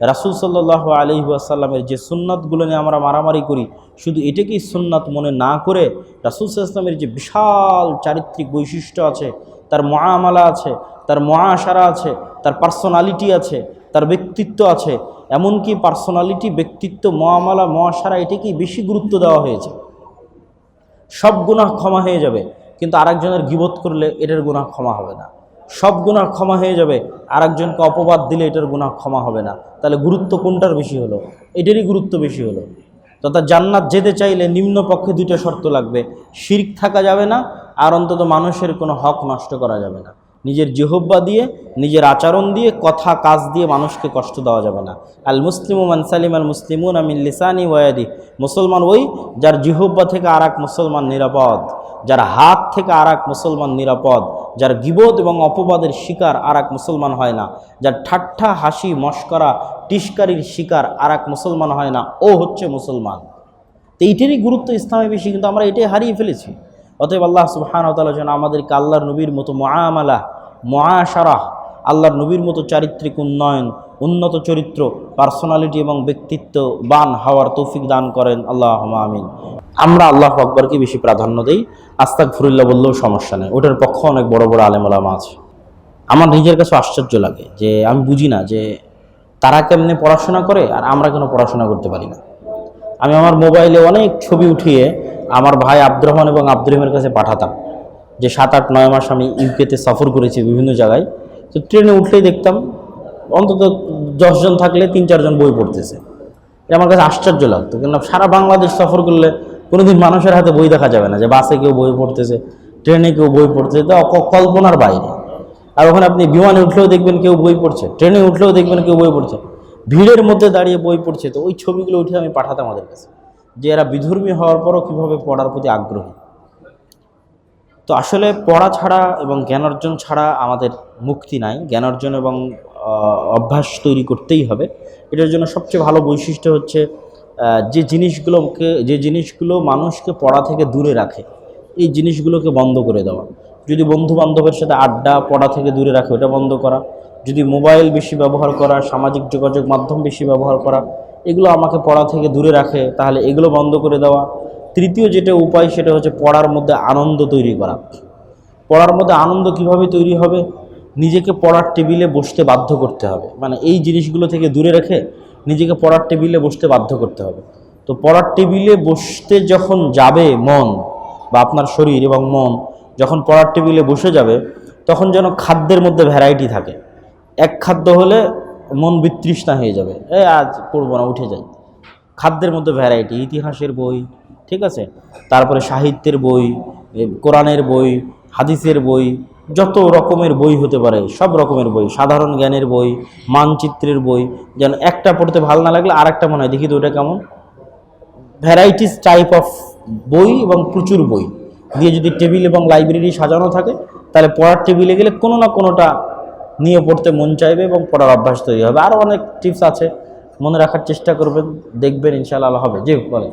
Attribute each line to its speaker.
Speaker 1: রাসুল সাল্লাহ আলি আসাল্লামের যে সুন্নাতগুলো নিয়ে আমরা মারামারি করি, শুধু এটাকেই সুন্নাত মনে না করে রাসুল সাল্লামের যে বিশাল চারিত্রিক বৈশিষ্ট্য আছে, তার মহামালা আছে, তার মহাসারা আছে, তার পার্সোনালিটি আছে, তার ব্যক্তিত্ব আছে, এমনকি পার্সোনালিটি, ব্যক্তিত্ব মহামালা মহাসারা এটাকেই বেশি গুরুত্ব দেওয়া হয়েছে? সব গুনাহ ক্ষমা হয়ে যাবে, কিন্তু আরেকজনের গিবত করলে এটার গুনাহ ক্ষমা হবে না। সব গুনাহ ক্ষমা হয়ে যাবে। আরেকজনকে অপবাদ দিলে এটার গুণা ক্ষমা হবে না। তাহলে গুরুত্ব কোনটার বেশি হলো? এটারই গুরুত্ব বেশি হলো। তথা জান্নাত যেতে চাইলে নিম্ন পক্ষে দুটো শর্ত লাগবে। শির্ক থাকা যাবে না আর অন্তত মানুষের কোনো হক নষ্ট করা যাবে না। নিজের জিহব্বা দিয়ে, নিজের আচরণ দিয়ে, কথা, কাজ দিয়ে মানুষকে কষ্ট দেওয়া যাবে না। আল মুসলিম মানসালিম আল মুসলিমুন আমিন লিসানি ওয়াদি মুসলমান ওই যার জিহব্বা থেকে আর মুসলমান নিরাপদ, যার হাত থেকে আর মুসলমান নিরাপদ যার গিবোধ এবং অপবাদের শিকার আর এক মুসলমান হয় না, যার ঠাট্টা, হাসি, মস্করা, টিস্কারির শিকার আর এক মুসলমান হয় না, ও হচ্ছে মুসলমান। তো এইটারই গুরুত্ব ইসলামে বেশি, কিন্তু আমরা এটাই হারিয়ে ফেলেছি। অতএব আল্লাহ সুবহান তালা যেন আমাদেরকে আল্লাহর নবীর মতো মহামালা মহাসারাহ আল্লাহর নবীর মতো চারিত্রিক উন্নয়ন, উন্নত চরিত্র, পার্সোনালিটি এবং ব্যক্তিত্ব বান হওয়ার তৌফিক দান করেন। আল্লাহ আমিন। আমরা আল্লাহ আকবরকে বেশি প্রাধান্য দিই। আস্তাক ফুরুল্লাহ বললেও সমস্যা নেই। ওটার পক্ষ অনেক বড় বড় আলেমলামা আছে। আমার নিজের কাছে আশ্চর্য লাগে যে আমি বুঝি না যে তারা কেমনে পড়াশোনা করে আর আমরা কেন পড়াশোনা করতে পারি না। আমি আমার মোবাইলে অনেক ছবি উঠিয়ে আমার ভাই আব্দুর রহমান এবং আব্দুর রহিমের কাছে পাঠাতাম যে সাত আট নয় মাস আমি ইউকেতে সফর করেছি বিভিন্ন জায়গায়। তো ট্রেনে উঠলেই দেখতাম অন্তত দশজন থাকলে তিন চারজন বই পড়তেছে। এটা আমার কাছে আশ্চর্য লাগতো। কিন্তু সারা বাংলাদেশ সফর করলে কোনোদিন মানুষের হাতে বই দেখা যাবে না যে বাসে কেউ বই পড়তেছে, ট্রেনে কেউ বই পড়তেছে তা কল্পনার বাইরে। আর ওখানে আপনি বিমানে উঠলেও দেখবেন কেউ বই পড়ছে, ট্রেনে উঠলেও দেখবেন কেউ বই পড়ছে, ভিড়ের মধ্যে দাঁড়িয়ে বই পড়ছে, তো ওই ছবিগুলো উঠে আমি পাঠাতাম আমাদের কাছে, যে এরা বিধর্মী হওয়ার পরও কীভাবে পড়ার প্রতি আগ্রহী। তো আসলে পড়া ছাড়া এবং জ্ঞান অর্জন ছাড়া আমাদের মুক্তি নাই, জ্ঞান অর্জন এবং অভ্যাস তৈরি করতেই হবে। এটার জন্য সবচেয়ে ভালো বৈশিষ্ট্য হচ্ছে যে জিনিসগুলোকে, যে জিনিসগুলো মানুষকে পড়া থেকে দূরে রাখে, এই জিনিসগুলোকে বন্ধ করে দেওয়া। যদি বন্ধু বান্ধবের সাথে আড্ডা, পড়া থেকে দূরে রাখে, ওটা বন্ধ করা। যদি মোবাইল বেশি ব্যবহার করা, সামাজিক যোগাযোগ মাধ্যম বেশি ব্যবহার করা, এগুলো আমাকে পড়া থেকে দূরে রাখে, তাহলে এগুলো বন্ধ করে দেওয়া। তৃতীয় যেটা উপায়, সেটা হচ্ছে পড়ার মধ্যে আনন্দ তৈরি করা। পড়ার মধ্যে আনন্দ কীভাবে তৈরি হবে? নিজেকে পড়ার টেবিলে বসতে বাধ্য করতে হবে। মানে এই জিনিসগুলো থেকে দূরে রেখে নিজেকে পড়ার টেবিলে বসতে বাধ্য করতে হবে। তো পড়ার টেবিলে বসতে যখন যাবে মন বা আপনার শরীর এবং মন যখন পড়ার টেবিলে বসে যাবে, তখন যেন খাদ্যের মধ্যে ভ্যারাইটি থাকে। এক খাদ্য হলে মন বিতৃষ্ণা হয়ে যাবে। এ, আজ পড়ব না, উঠে যাই। খাদ্যের মধ্যে ভ্যারাইটি ইতিহাসের বই, ঠিক আছে? তারপরে সাহিত্যের বই কোরআনের বই হাদিসের বই, যত রকমের বই হতে পারে, সব রকমের বই, সাধারণ জ্ঞানের বই, মানচিত্রের বই, যেন একটা পড়তে ভালো না লাগলে আর একটা মনে হয়। দেখি তো ওটা কেমন? ভ্যারাইটিস টাইপ অফ বই এবং প্রচুর বই। দিয়ে যদি টেবিল এবং লাইব্রেরি সাজানো থাকে, তাহলে পড়ার টেবিলে গেলে কোনো না কোনোটা নিয়ে পড়তে মন চাইবে এবং পড়ার অভ্যাস তৈরি হবে। আরও অনেক টিপস আছে। মনে রাখার চেষ্টা করবেন, দেখবেন ইনশাআল্লাহ হবে। যে বলে